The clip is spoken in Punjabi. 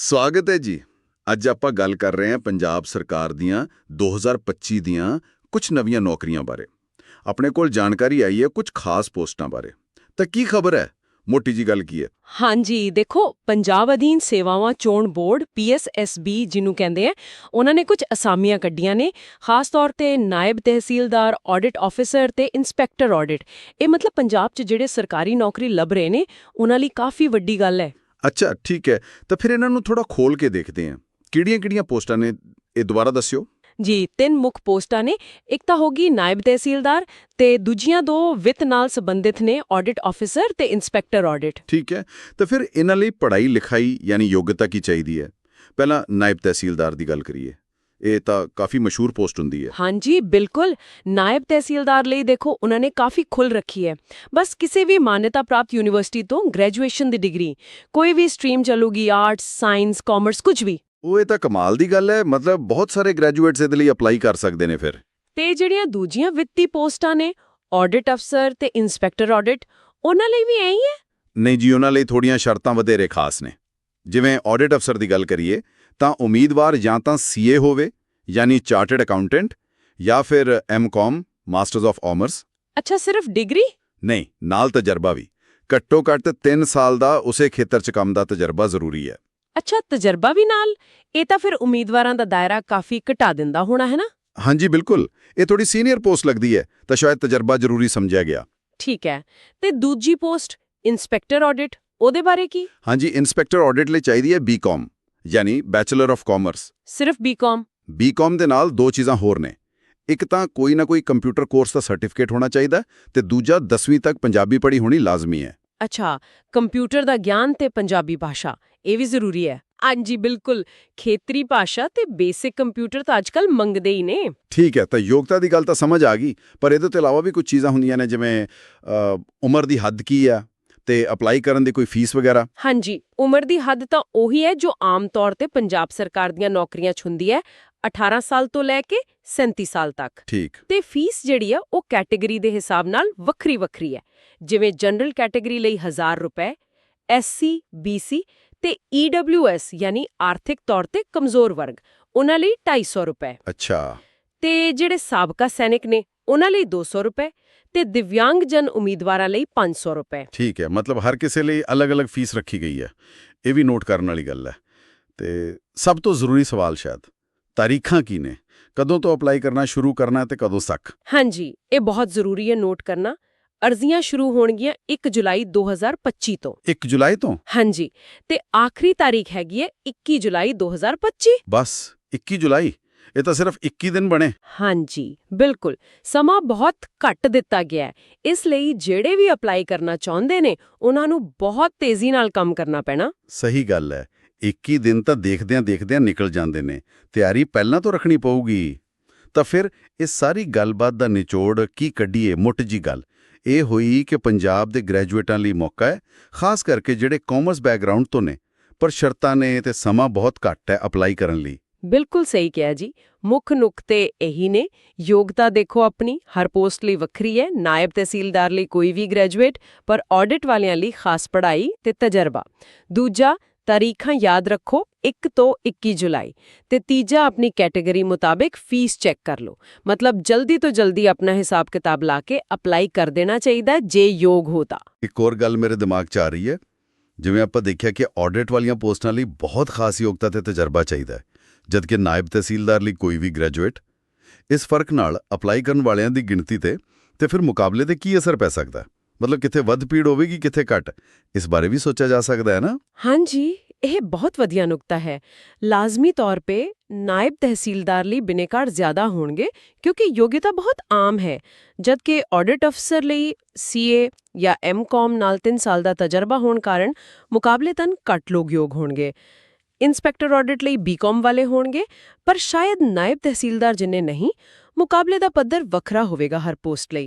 ਸਵਾਗਤ ਹੈ ਜੀ। ਅੱਜ ਆਪਾਂ ਗੱਲ ਕਰ ਰਹੇ ਹਾਂ ਪੰਜਾਬ ਸਰਕਾਰ ਦੀਆਂ 2025 ਦੀਆਂ ਕੁਝ ਨਵੀਆਂ ਨੌਕਰੀਆਂ ਬਾਰੇ। ਆਪਣੇ ਕੋਲ ਜਾਣਕਾਰੀ ਆਈ ਹੈ ਕੁਝ ਖਾਸ ਪੋਸਟਾਂ ਬਾਰੇ। ਤਾਂ ਕੀ ਖਬਰ ਹੈ? ਮੋਟੀ ਜੀ ਗੱਲ ਕੀ ਹੈ? ਹਾਂਜੀ, ਦੇਖੋ, ਪੰਜਾਬ ਅਧੀਨ ਸੇਵਾਵਾਂ ਚੋਣ ਬੋਰਡ PSSB ਜਿਹਨੂੰ ਕਹਿੰਦੇ ਆ, ਉਹਨਾਂ ਨੇ ਕੁਝ ਅਸਾਮੀਆਂ ਕੱਢੀਆਂ ਨੇ, ਖਾਸ ਤੌਰ ਤੇ ਨਾਇਬ ਤਹਿਸੀਲਦਾਰ ਆਡਿਟ ਆਫੀਸਰ ਤੇ ਇਨਸਪੈਕਟਰ ਆਡਿਟ ਇਹ ਮਤਲਬ ਪੰਜਾਬ 'ਚ ਜਿਹੜੇ ਸਰਕਾਰੀ ਨੌਕਰੀ ਲੱਭ ਰਹੇ ਨੇ, ਉਹਨਾਂ ਲਈ ਕਾਫੀ ਵੱਡੀ ਗੱਲ ਹੈ। ਅੱਛਾ ਠੀਕ ਹੈ। ਤਾਂ ਫਿਰ ਇਹਨਾਂ ਨੂੰ ਥੋੜਾ ਖੋਲ ਕੇ ਦੇਖਦੇ ਹਾਂ। ਕਿਹੜੀਆਂ-ਕਿਹੜੀਆਂ ਪੋਸਟਾਂ ਨੇ? ਇਹ ਦੁਬਾਰਾ ਦੱਸਿਓ। ਜੀ ਤਿੰਨ ਮੁੱਖ ਪੋਸਟਾਂ ਨੇ। ਇੱਕ ਤਾਂ ਹੋਗੀ ਨਾਇਬ ਤਹਿਸੀਲਦਾਰ ਤੇ ਦੂਜੀਆਂ ਦੋ ਵਿੱਤ ਨਾਲ ਸੰਬੰਧਿਤ ਨੇ ਆਡਿਟ ਆਫੀਸਰ ਤੇ ਇਨਸਪੈਕਟਰ ਆਡਿਟ ਠੀਕ ਹੈ। ਤਾਂ ਫਿਰ ਇਹਨਾਂ ਲਈ ਪੜ੍ਹਾਈ ਲਿਖਾਈ ਯਾਨੀ ਯੋਗਤਾ ਕੀ ਚਾਹੀਦੀ ਹੈ? ਪਹਿਲਾਂ ਨਾਇਬ ਤਹਿਸੀਲਦਾਰ ਦੀ ਗੱਲ ਕਰੀਏ। ਇਹ ਤਾਂ ਕਾਫੀ ਮਸ਼ਹੂਰ ਪੋਸਟ ਹੁੰਦੀ ਹੈ। ਹਾਂਜੀ ਬਿਲਕੁਲ। ਨਾਇਬ ਤਹਿਸੀਲਦਾਰ ਲਈ ਦੇਖੋ ਉਹਨਾਂ ਨੇ ਕਾਫੀ ਖੁੱਲ ਰੱਖੀ ਹੈ। ਬਸ ਕਿਸੇ ਵੀ ਮਾਨਤਾ ਪ੍ਰਾਪਤ ਯੂਨੀਵਰਸਿਟੀ ਤੋਂ ਗ੍ਰੈਜੂਏਸ਼ਨ ਦੀ ਡਿਗਰੀ ਕੋਈ ਵੀ ਸਟਰੀਮ ਚੱਲੂਗੀ ਆਰਟਸ ਸਾਇੰਸ ਕਾਮਰਸ ਕੁਝ ਵੀ। ਉਹ ਇਹ ਤਾਂ ਕਮਾਲ ਦੀ ਗੱਲ ਹੈ ਮਤਲਬ ਬਹੁਤ ਸਾਰੇ ਗ੍ਰੈਜੂਏਟਸ ਇਹਦੇ ਲਈ ਅਪਲਾਈ ਕਰ ਸਕਦੇ ਨੇ ਫਿਰ। ਤੇ ਜਿਹੜੀਆਂ ਦੂਜੀਆਂ ਵਿੱਤੀ ਪੋਸਟਾਂ ਨੇ ਆਡਿਟ ਅਫਸਰ ਤੇ ਇਨਸਪੈਕਟਰ ਆਡਿਟ ਉਹਨਾਂ ਲਈ ਵੀ ਐਂ ਹੀ ਹੈ? ਨਹੀਂ ਜੀ ਉਹਨਾਂ ਲਈ ਥੋੜੀਆਂ ਸ਼ਰਤਾਂ ਵਧੇਰੇ ਖਾਸ ਨੇ। ਜਿਵੇਂ ਆਡਿਟ ਅਫਸਰ ਦੀ ਗੱਲ ਕਰੀਏ ਤਾਂ ਉਮੀਦਵਾਰ ਜਾਂ ਤਾਂ ਸੀਏ ਹੋਵੇ ਯਾਨੀ ਚਾਰਟਰਡ ਅਕਾਊਂਟੈਂਟ ਜਾਂ ਫਿਰ ਐਮਕਾਮ ਮਾਸਟਰਸ ਆਫ ਕਾਮਰਸ ਅੱਛਾ ਸਿਰਫ ਡਿਗਰੀ? ਨਹੀਂ ਨਾਲ ਤਜਰਬਾ ਵੀ। ਘੱਟੋ ਘੱਟ 3 ਸਾਲ ਦਾ ਉਸੇ ਖੇਤਰ 'ਚ ਕੰਮ ਦਾ ਤਜਰਬਾ ਜ਼ਰੂਰੀ ਹੈ। ਅੱਛਾ ਤਜਰਬਾ ਵੀ ਨਾਲ? ਇਹ ਤਾਂ ਫਿਰ ਉਮੀਦਵਾਰਾਂ ਦਾ ਦਾਇਰਾ ਕਾਫੀ ਘਟਾ ਦਿੰਦਾ ਹੋਣਾ ਹੈ ਨਾ? ਹਾਂਜੀ ਬਿਲਕੁਲ। ਇਹ ਥੋੜੀ ਸੀਨੀਅਰ ਪੋਸਟ ਲੱਗਦੀ ਹੈ ਤਾਂ ਸ਼ਾਇਦ ਤਜਰਬਾ ਜ਼ਰੂਰੀ ਸਮਝਿਆ ਗਿਆ। ਠੀਕ ਹੈ। ਤੇ ਦੂਜੀ ਪੋਸਟ ਇਨਸਪੈਕਟਰ ਆਡਿਟ ਉਹਦੇ ਬਾਰੇ ਕੀ? ਹਾਂਜੀ ਇਨਸਪੈਕਟਰ ਆਡਿਟ ਲਈ ਚਾਹੀਦੀ ਹੈ ਬੀਕਾਮ ਯਾਨੀ ਬੈਚਲਰ ਆਫ ਕਾਮਰਸ ਸਿਰਫ ਬੀਕਾਮ ਬੀਕਾਮ ਦੇ ਨਾਲ ਦੋ ਚੀਜ਼ਾਂ ਹੋਰ ਨੇ। ਇੱਕ ਤਾਂ ਕੋਈ ਨਾ ਕੋਈ ਕੰਪਿਊਟਰ ਕੋਰਸ ਦਾ ਸਰਟੀਫਿਕੇਟ ਹੋਣਾ ਚਾਹੀਦਾ ਤੇ ਦੂਜਾ 10ਵੀਂ ਤੱਕ ਪੰਜਾਬੀ ਪੜ੍ਹੀ ਹੋਣੀ ਲਾਜ਼ਮੀ ਹੈ। ਅੱਛਾ ਕੰਪਿਊਟਰ ਦਾ ਗਿਆਨ ਤੇ ਪੰਜਾਬੀ ਭਾਸ਼ਾ ਇਹ ਵੀ ਜ਼ਰੂਰੀ ਹੈ। ਹਾਂਜੀ ਬਿਲਕੁਲ। ਖੇਤਰੀ ਭਾਸ਼ਾ ਤੇ ਬੇਸਿਕ ਕੰਪਿਊਟਰ ਤਾਂ ਅੱਜਕੱਲ ਮੰਗਦੇ ਹੀ ਨੇ। ਠੀਕ ਹੈ ਤਾਂ ਯੋਗਤਾ ਦੀ ਗੱਲ ਤਾਂ ਸਮਝ ਆ ਗਈ ਪਰ ਇਹਦੇ ਤੋਂ ਇਲਾਵਾ ਵੀ ਕੁਝ ਚੀਜ਼ਾਂ ਹੁੰਦੀਆਂ ਨੇ ਜਿਵੇਂ ਉਮਰ ਦੀ ਹੱਦ ਕੀ ਆ ਤੇ ਅਪਲਾਈ ਕਰਨ ਦੀ ਕੋਈ ਫੀਸ ਵਗੈਰਾ? ਹਾਂਜੀ ਉਮਰ ਦੀ ਹੱਦ ਤਾਂ ਉਹੀ ਹੈ ਜੋ ਆਮ ਤੌਰ ਤੇ ਪੰਜਾਬ ਸਰਕਾਰ ਦੀਆਂ ਨੌਕਰੀਆਂ 'ਚ ਹੁੰਦੀ ਹੈ 18 ਸਾਲ ਤੋਂ ਲੈ ਕੇ 37 ਸਾਲ ਤੱਕ। ਠੀਕ। ਤੇ ਫੀਸ ਜਿਹੜੀ ਆ ਉਹ ਕੈਟਾਗਰੀ ਦੇ ਹਿਸਾਬ ਨਾਲ ਵੱਖਰੀ ਵੱਖਰੀ ਹੈ। ਜਿਵੇਂ ਜਨਰਲ ਕੈਟਾਗਰੀ ਲਈ 1000 ਰੁਪਏ ਐਸਸੀ ਬੀਸੀ ਤੇ ਈਡਬਲਯੂਐਸ ਯਾਨੀ ਆਰਥਿਕ ਤੌਰ ਤੇ ਕਮਜ਼ੋਰ ਵਰਗ ਉਹਨਾਂ ਲਈ 250 ਰੁਪਏ। ਅੱਛਾ। ਤੇ ਜਿਹੜੇ ਸਾਬਕਾ ਸੈਨਿਕ ਨੇ ਉਹਨਾਂ ਲਈ 200 ਰੁਪਏ ਤੇ ਦਿਵਿਆਂਗ ਜਨ ਉਮੀਦਵਾਰਾਂ ਲਈ 500 ਰੁਪਏ। ਠੀਕ ਹੈ ਮਤਲਬ ਹਰ ਕਿਸੇ ਲਈ ਅਲੱਗ-ਅਲੱਗ ਫੀਸ ਰੱਖੀ ਗਈ ਹੈ। ਇਹ ਵੀ ਨੋਟ ਕਰਨ ਵਾਲੀ ਗੱਲ ਹੈ। ਤੇ ਸਭ ਤੋਂ ਜ਼ਰੂਰੀ ਸਵਾਲ ਸ਼ਾਇਦ ਤਾਰੀਖਾਂ ਕੀ ਨੇ? ਕਦੋਂ ਤੋਂ ਅਪਲਾਈ ਕਰਨਾ ਸ਼ੁਰੂ ਕਰਨਾ ਤੇ ਕਦੋਂ ਤੱਕ ਹਾਂਜੀ ਇਹ ਬਹੁਤ ਜ਼ਰੂਰੀ ਹੈ ਨੋਟ ਕਰਨਾ। ਅਰਜ਼ੀਆਂ ਸ਼ੁਰੂ ਹੋਣਗੀਆਂ 1 ਜੁਲਾਈ 2025 ਤੋਂ। 1 ਜੁਲਾਈ ਤੋਂ? ਹਾਂਜੀ ਤੇ ਆਖਰੀ ਤਾਰੀਖ ਹੈਗੀ ਹੈ 21 ਜੁਲਾਈ 2025 ਬਸ 21 ਜੁਲਾਈ? ਇਹ ਤਾਂ ਸਿਰਫ 21 ਦਿਨ ਬਣੇ। ਹਾਂਜੀ ਬਿਲਕੁਲ। ਸਮਾਂ ਬਹੁਤ ਘੱਟ ਦਿੱਤਾ ਗਿਆ ਹੈ। ਇਸ ਲਈ ਜਿਹੜੇ ਵੀ ਅਪਲਾਈ ਕਰਨਾ ਚਾਹੁੰਦੇ ਨੇ ਉਹਨਾਂ ਨੂੰ ਬਹੁਤ ਤੇਜ਼ੀ ਨਾਲ ਕੰਮ ਕਰਨਾ ਪੈਣਾ। ਸਹੀ ਗੱਲ ਹੈ। 21 ਦਿਨ ਤਾਂ ਦੇਖਦਿਆਂ ਦੇਖਦਿਆਂ ਨਿਕਲ ਜਾਂਦੇ ਨੇ। ਤਿਆਰੀ ਪਹਿਲਾਂ ਤੋਂ ਰੱਖਣੀ ਪਊਗੀ। ਤਾਂ ਫਿਰ ਇਸ ਸਾਰੀ ਗੱਲਬਾਤ ਦਾ ਨਿਚੋੜ ਕੀ ਕੱਢੀਏ ਮੁੱਢ ਜੀ ਗੱਲ। ਇਹ ਹੋਈ ਕਿ ਪੰਜਾਬ ਦੇ ਗ੍ਰੈਜੂਏਟਾਂ ਲਈ ਮੌਕਾ ਹੈ ਖਾਸ ਕਰਕੇ ਜਿਹੜੇ ਕਾਮਰਸ ਬੈਕਗ੍ਰਾਉਂਡ ਤੋਂ ਨੇ। ਪਰ ਸ਼ਰਤਾਂ ਨੇ ਤੇ ਸਮਾਂ ਬਹੁਤ ਘੱਟ ਹੈ ਅਪਲਾਈ ਕਰਨ ਲਈ। ਬਿਲਕੁਲ ਸਹੀ ਕਿਹਾ ਜੀ। ਮੁੱਖ ਨੁਕਤੇ ਇਹੀ ਨੇ। ਯੋਗਤਾ ਦੇਖੋ ਆਪਣੀ, ਹਰ ਪੋਸਟ ਲਈ ਵੱਖਰੀ ਹੈ। ਨਾਇਬ ਤਹਿਸੀਲਦਾਰ ਲਈ ਕੋਈ ਵੀ ਗ੍ਰੈਜੂਏਟ, ਪਰ ਆਡਿਟ ਵਾਲਿਆਂ ਲਈ ਖਾਸ ਪੜ੍ਹਾਈ ਤੇ ਤਜਰਬਾ। ਦੂਜਾ, ਤਾਰੀਖਾਂ ਯਾਦ ਰੱਖੋ 1 ਤੋਂ 21 ਜੁਲਾਈ। ਤੇ ਤੀਜਾ, ਆਪਣੀ ਕੈਟਾਗਰੀ ਮੁਤਾਬਿਕ ਫੀਸ ਚੈੱਕ ਕਰ ਲਓ। ਮਤਲਬ ਜਲਦੀ ਤੋਂ ਜਲਦੀ ਆਪਣਾ ਹਿਸਾਬ ਕਿਤਾਬ ਲਾ ਕੇ ਅਪਲਾਈ ਕਰ ਦੇਣਾ ਚਾਹੀਦਾ ਜੇ ਯੋਗ ਹੋ ਤਾਂ। ਇੱਕ ਹੋਰ ਗੱਲ ਮੇਰੇ ਦਿਮਾਗ 'ਚ ਆ ਰਹੀ ਹੈ। ਜਿਵੇਂ ਆਪਾਂ ਦੇਖਿਆ ਕਿ ਆਡਿਟ ਵਾਲੀਆਂ ਪੋਸਟਾਂ ਲਈ ਬਹੁਤ ਖਾਸ ਯੋਗਤਾ ਤੇ ਤਜਰਬਾ ਚਾਹੀਦਾ ਹੈ। ਜਦਕਿ ਨਾਇਬ ਤਹਿਸੀਲਦਾਰ ਲਈ ਕੋਈ ਵੀ ਗ੍ਰੈਜੂਏਟ ਇਸ ਫ਼ਰਕ ਨਾਲ ਅਪਲਾਈ ਕਰਨ ਵਾਲਿਆਂ ਦੀ ਗਿਣਤੀ ਤੇ ਤੇ ਫਿਰ ਮੁਕਾਬਲੇ ਤੇ ਕੀ ਅਸਰ ਪੈ ਸਕਦਾ? ਮਤਲਬ ਕਿੱਥੇ ਵੱਧ ਭੀੜ ਹੋਵੇਗੀ, ਕਿੱਥੇ ਘੱਟ? ਇਸ ਬਾਰੇ ਵੀ ਸੋਚਿਆ ਜਾ ਸਕਦਾ ਹੈ ਨਾ? ਹਾਂਜੀ, ਇਹ ਬਹੁਤ ਵਧੀਆ ਨੁਕਤਾ ਹੈ। ਲਾਜ਼ਮੀ ਤੌਰ 'ਤੇ ਨਾਇਬ ਤਹਿਸੀਲਦਾਰ ਲਈ ਬਿਨੇਕਾਰ ਜ਼ਿਆਦਾ ਹੋਣਗੇ ਕਿਉਂਕਿ ਯੋਗਤਾ ਬਹੁਤ ਆਮ ਹੈ। ਜਦਕਿ ਆਡਿਟ ਅਫਸਰ ਲਈ ਸੀਏ ਜਾਂ ਐਮਕਾਮ ਨਾਲ 3 ਸਾਲ ਦਾ ਤਜਰਬਾ ਹੋਣ ਕਾਰਨ ਮੁਕਾਬਲੇਤਨ ਘੱਟ ਲੋਕ ਯੋਗ ਹੋਣਗੇ। ਇਨਸਪੈਕਟਰ ਆਡਿਟ ਲਈ ਬੀਕਾਮ ਵਾਲੇ ਹੋਣਗੇ, ਪਰ ਸ਼ਾਇਦ ਨਾਇਬ ਤਹਿਸੀਲਦਾਰ ਜਿੰਨੇ ਨਹੀਂ, ਮੁਕਾਬਲੇ ਦਾ ਪੱਧਰ ਵੱਖਰਾ ਹੋਵੇਗਾ ਹਰ ਪੋਸਟ ਲਈ।